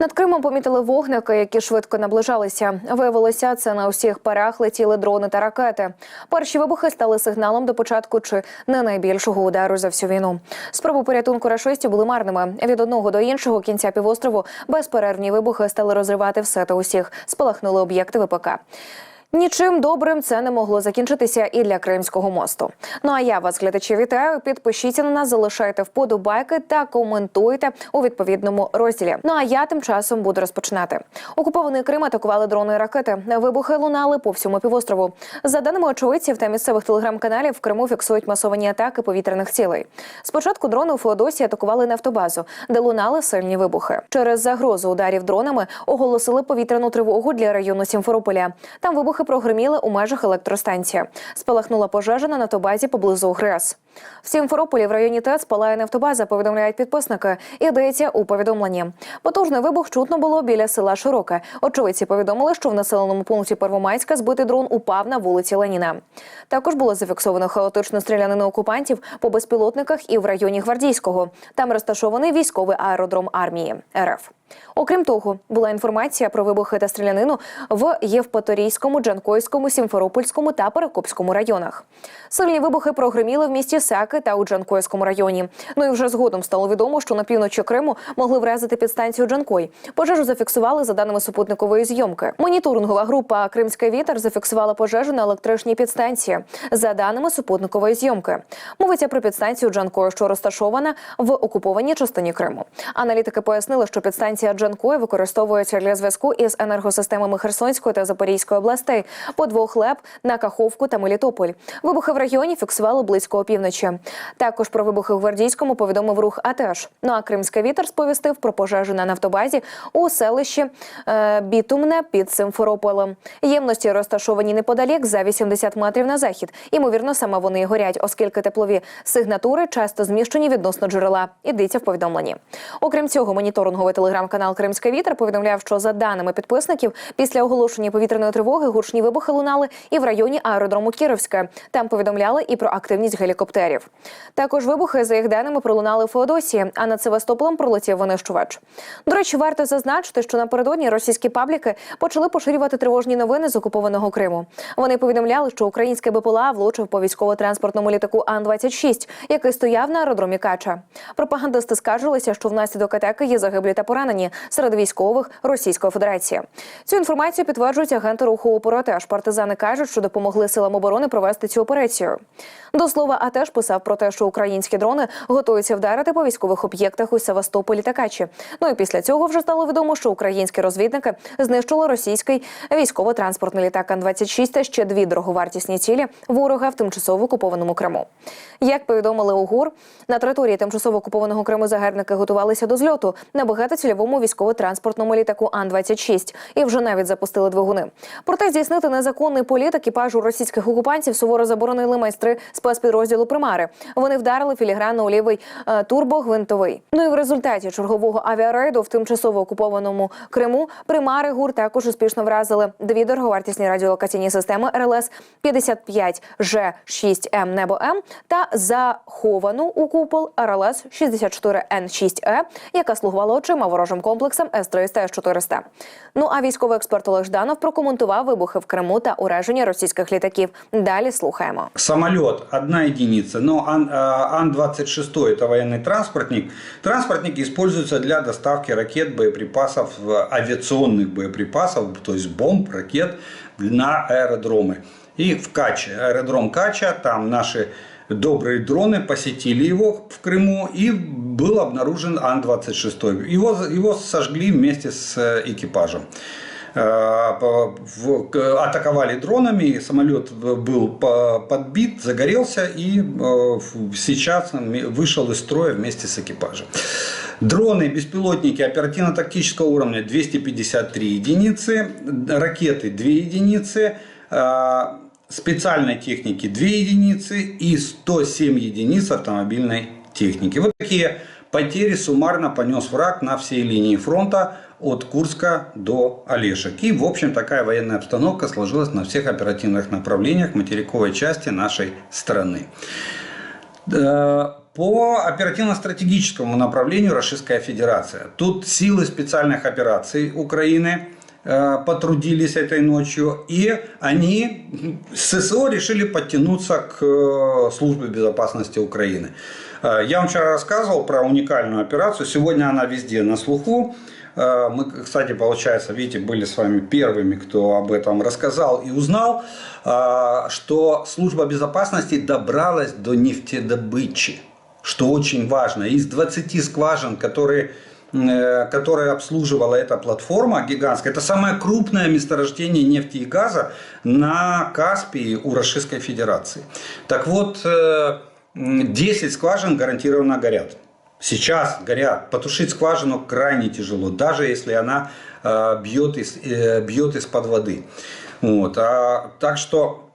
Над Кримом помітили вогники, які швидко наближалися. Виявилося, це на усіх парах летіли дрони та ракети. Перші вибухи стали сигналом до початку чи не найбільшого удару за всю війну. Спроби порятунку рашистів були марними. Від одного до іншого кінця півострову безперервні вибухи стали розривати все та усіх. Спалахнули об'єкти ВПК. Нічим добрим це не могло закінчитися і для Кримського мосту. Ну а я вас, глядачі, вітаю. Підпишіться на нас, залишайте вподобайки та коментуйте у відповідному розділі. Ну а я тим часом буду розпочинати. Окупований Крим атакували дрони і ракети. Вибухи лунали по всьому півострову. За даними очевидців та місцевих телеграм-каналів, в Криму фіксують масовані атаки повітряних цілей. Спочатку дрони у Феодосії атакували нафтобазу, де лунали сильні вибухи. Через загрозу ударів дронами оголосили повітряну тривогу для району Сімферополя. Там вибухи прогреміли у межах електростанції. Спалахнула пожежа на нафтобазі поблизу ГРЕС. В Сімферополі в районі ТЕЦ палає нафтобаза, повідомляють підписники. Йдеться у повідомленні. Потужний вибух чутно було біля села Широке. Очевидці повідомили, що в населеному пункті Первомайська збитий дрон упав на вулиці Леніна. Також було зафіксовано хаотичну стрілянину окупантів по безпілотниках і в районі Гвардійського. Там розташований військовий аеродром армії РФ. Окрім того, була інформація про вибухи та стрілянину в Євпаторійському, Джанкойському, Сімферопольському та Перекопському районах. Сильні вибухи прогреміли в місті Саки та у Джанкойському районі. Ну і вже згодом стало відомо, що на півночі Криму могли вразити підстанцію Джанкой. Пожежу зафіксували за даними супутникової зйомки. Моніторингова група Кримський вітер зафіксувала пожежу на електричній підстанції. За даними супутникової зйомки, мовиться про підстанцію Джанкой, що розташована в окупованій частині Криму. Аналітики пояснили, що підстанція Джанкой використовується для зв'язку із енергосистемами Херсонської та Запорізької областей по двох леп на Каховку та Мелітополь. Вибухи в регіоні фіксували близько опівночі. Також про вибухи в Гвардійському повідомив рух АТЕШ. Ну а Кримський вітер сповістив про пожежу на нафтобазі у селищі е, Бітумне під Симферополем. Ємності розташовані неподалік за 80 метрів на захід. Імовірно, саме вони горять, оскільки теплові сигнатури часто зміщені відносно джерела. Ідеться в повідомленні. Окрім цього, моніторинговий телеграм-канал Кримський вітер повідомляв, що за даними підписників, після оголошення повітряної тривоги гучні вибухи лунали і в районі аеродрому Кіровське. Там повідомляли і про активність гелікоптерів. Також вибухи, за їх даними, пролунали в Феодосії, а над Севастополем пролетів винищувач. До речі, варто зазначити, що напередодні російські пабліки почали поширювати тривожні новини з окупованого Криму. Вони повідомляли, що український БПЛА влучив по військово-транспортному літаку Ан-26, який стояв на аеродромі Кача. Пропагандисти скаржилися, що внаслідок атаки є загиблі та поранені серед військових Російської Федерації. Цю інформацію підтверджують агенти руху ОПОР АТЕШ. Партизани кажуть, що допомогли силам оборони провести цю операцію. До слова, АТЕШ писав про те, що українські дрони готуються вдарити по військових об'єктах у Севастополі та Качі. Ну і після цього вже стало відомо, що українські розвідники знищили російський військово-транспортний літак Ан-26 та ще дві дороговартісні цілі ворога в тимчасово окупованому Криму. Як повідомили у ГУР, на території тимчасово окупованого Криму загарбники готувалися до зльоту на багатоцільовому військово-транспортному літаку Ан-26 і вже навіть запустили двигуни. Проте здійснити незаконний політ екіпажу російських окупантів суворо заборонили майстри спецпідрозділу Примари. Вони вдарили філігранно у лівий е, турбогвинтовий. Ну і в результаті чергового авіарейду в тимчасово окупованому Криму Примари ГУР також успішно вразили дві дороговартісні радіолокаційні системи РЛС 55 Ж 6 М Небо М та заховану у купол РЛС 64 Н 6 Е, яка слугувала очима ворожим комплексом С 300 С 400 Ну а військовий експерт Олег Жданов прокоментував вибухи в Криму та ураження російських літаків. Далі слухаємо. Самолет одна единица, но Ан- а, Ан-26 это военный транспортник. Транспортники используются для доставки ракет, боеприпасов, э, авиационных боеприпасов, то есть бомб, ракет на аэродромы. И в Каче, аэродром Кача, там наши добрые дроны посетили его в Крыму и был обнаружен Ан-26. Его, его сожгли вместе с э, экипажем. Э, атаковали дронами, самолет был по- подбит, загорелся и э, сейчас вышел из строя вместе с экипажем. Дроны, беспилотники оперативно-тактического уровня 253 единицы, ракеты 2 единицы, специальной техники 2 единицы и 107 единиц автомобильной техники. Вот такие потери суммарно понес враг на всей линии фронта от Курска до Олешек. И, в общем, такая военная обстановка сложилась на всех оперативных направлениях материковой части нашей страны. Э, по оперативно-стратегическому направлению Российская Федерация. Тут силы специальных операций Украины потрудились этой ночью, и они с ССО решили подтянуться к э, службе безопасности Украины. Э, Я вам вчера рассказывал про уникальную операцию. Сегодня она везде на слуху. Э, Мы, кстати, получается, видите, были с вами первыми, кто об этом рассказал и узнал, э, что служба безопасности добралась до нефтедобычи, что очень важно. Из 20 скважин, которые э, которые обслуживала эта платформа гигантская. Это самое крупное месторождение нефти и газа на Каспии у Российской Федерации. Так вот, э, м, 10 скважин гарантированно горят. Сейчас горят. Потушить скважину крайне тяжело, даже если она э, бьет, из, э, бьет из-под воды. Вот. А, так что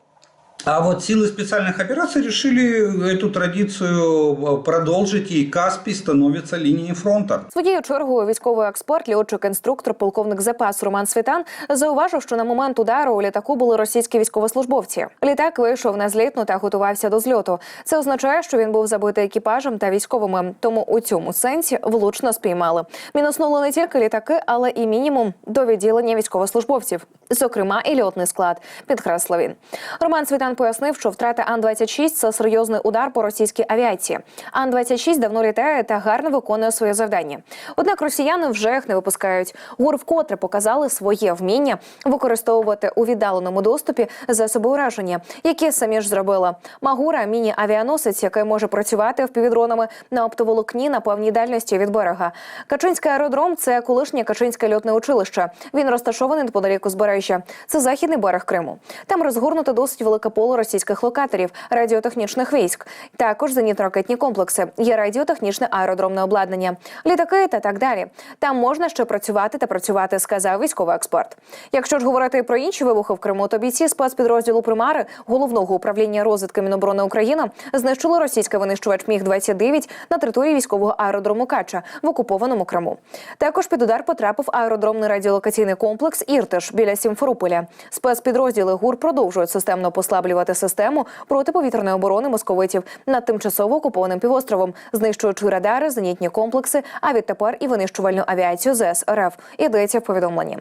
а вот силы специальных операций решили эту традицию э, продолжить, и Каспий становится линией фронта. Своєю чергою військовий експерт, льотчик-інструктор, полковник запас Роман Світан зауважив, що на момент удару у літаку були російські військовослужбовці. Літак вийшов на злітну та готувався до зльоту. Це означає, що він був забитий екіпажем та військовими. Тому у цьому сенсі влучно спіймали. Мінуснули не тільки літаки, але і мінімум до відділення військовослужбовців, зокрема і льотний склад. Підкреслив він. Роман Світан пояснив, що втрата Ан-26 – це серйозний удар по російській авіації. Ан-26 давно літає та гарно виконує своє завдання. Однак росіяни вже їх не випускають. ГУР вкотре показали своє вміння використовувати у віддаленому доступі засоби ураження, які самі ж зробили. Магура міні-авіаносець, який може працювати впівдронами на оптоволокні на певній дальності від берега. Качинський аеродром це колишнє Качинське льотне училище. Він розташований неподалік узбережжя. Це західний берег Криму. Там розгорнуто досить велике поле російських локаторів, радіотехнічних військ. Також зенітно-ракетні комплекси. Є радіотехнічне аеродромне обладнання, літаки та так далі. Там можна ще працювати та працювати, сказав військовий експерт. Якщо ж говорити про інші вибухи в Криму, то бійці спецпідрозділу Примари головного управління розвідки Міноборони України знищили російський винищувач Міг 29 на території військового аеродрому Кача в окупованому Криму. Також під удар потрапив аеродромний радіолокаційний комплекс Іртиш біля Сімферополя. Спецпідрозділи ГУР продовжують системно послаблювати систему протиповітряної оборони московитів над тимчасово окупованим півостровом, знищуючи радари, зенітні комплекси, а відтепер і винищувальну авіацію ЗС РФ. Йдеться в повідомленні.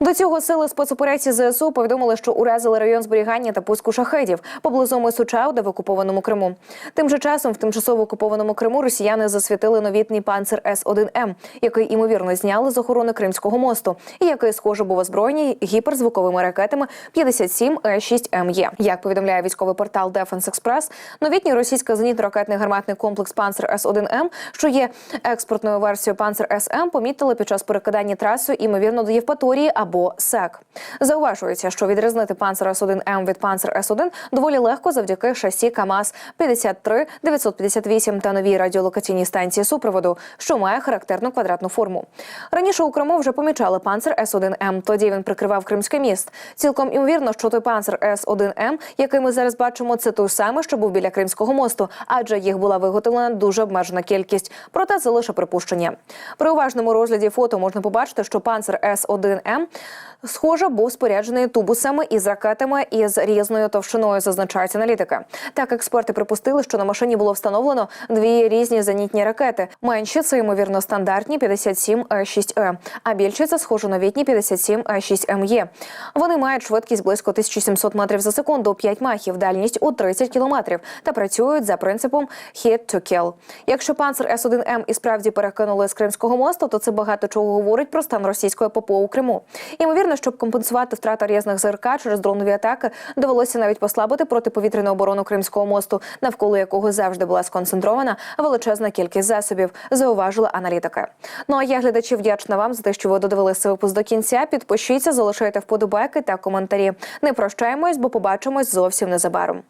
До цього сили спецоперації ЗСУ повідомили, що уразили район зберігання та пуску шахедів поблизу мису в окупованому Криму. Тим же часом в тимчасово окупованому Криму росіяни засвітили новітний панцир С-1М, який імовірно зняли з охорони Кримського мосту, і який схоже був озброєний гіперзвуковими ракетами 57 6 МЄ. Як повідомляє військовий портал Defense Express, новітній російський зенітно-ракетний гарматний комплекс Панцер С-1М, що є експортною версією Панцер СМ, помітили під час перекидання трасою, імовірно, до Євпаторії або СЕК. Зауважується, що відрізнити Панцер С-1М від Панцер С-1 доволі легко завдяки шасі КАМАЗ 53 958 та новій радіолокаційній станції супроводу, що має характерну квадратну форму. Раніше у Криму вже помічали Панцер С-1М. Тоді він прикривав Кримський міст. Цілком імовірно, що той Панцер С-1М, який ми зараз бачимо, це той самий, що був біля Кримського мосту, адже їх була виготовлена дуже обмежена кількість. Проте це лише припущення. При уважному розгляді фото можна побачити, що Панцер С-1М схоже був споряджений тубусами із ракетами із різною товщиною, зазначають аналітики. Так, експерти припустили, що на машині було встановлено дві різні зенітні ракети. Менші це ймовірно стандартні 57 6 е а більші це схоже новітні 57 6 МЄ. Вони мають швидкість близько 1700 метрів за секунду, 5 махів, дальність у 30 кілометрів та працюють за принципом hit to kill. Якщо панцер С-1М і справді перекинули з Кримського мосту, то це багато чого говорить про стан російської ППО у Криму. Ймовірно, щоб компенсувати втрату різних ЗРК через дронові атаки, довелося навіть послабити протиповітряну оборону Кримського мосту, навколо якого завжди була сконцентрована величезна кількість засобів, зауважили аналітики. Ну а я глядачі вдячна вам за те, що ви додивилися випуск до кінця. Підпишіться, залишайте вподобайки та коментарі. Не прощаємось, бо побачимось зовсім незабаром.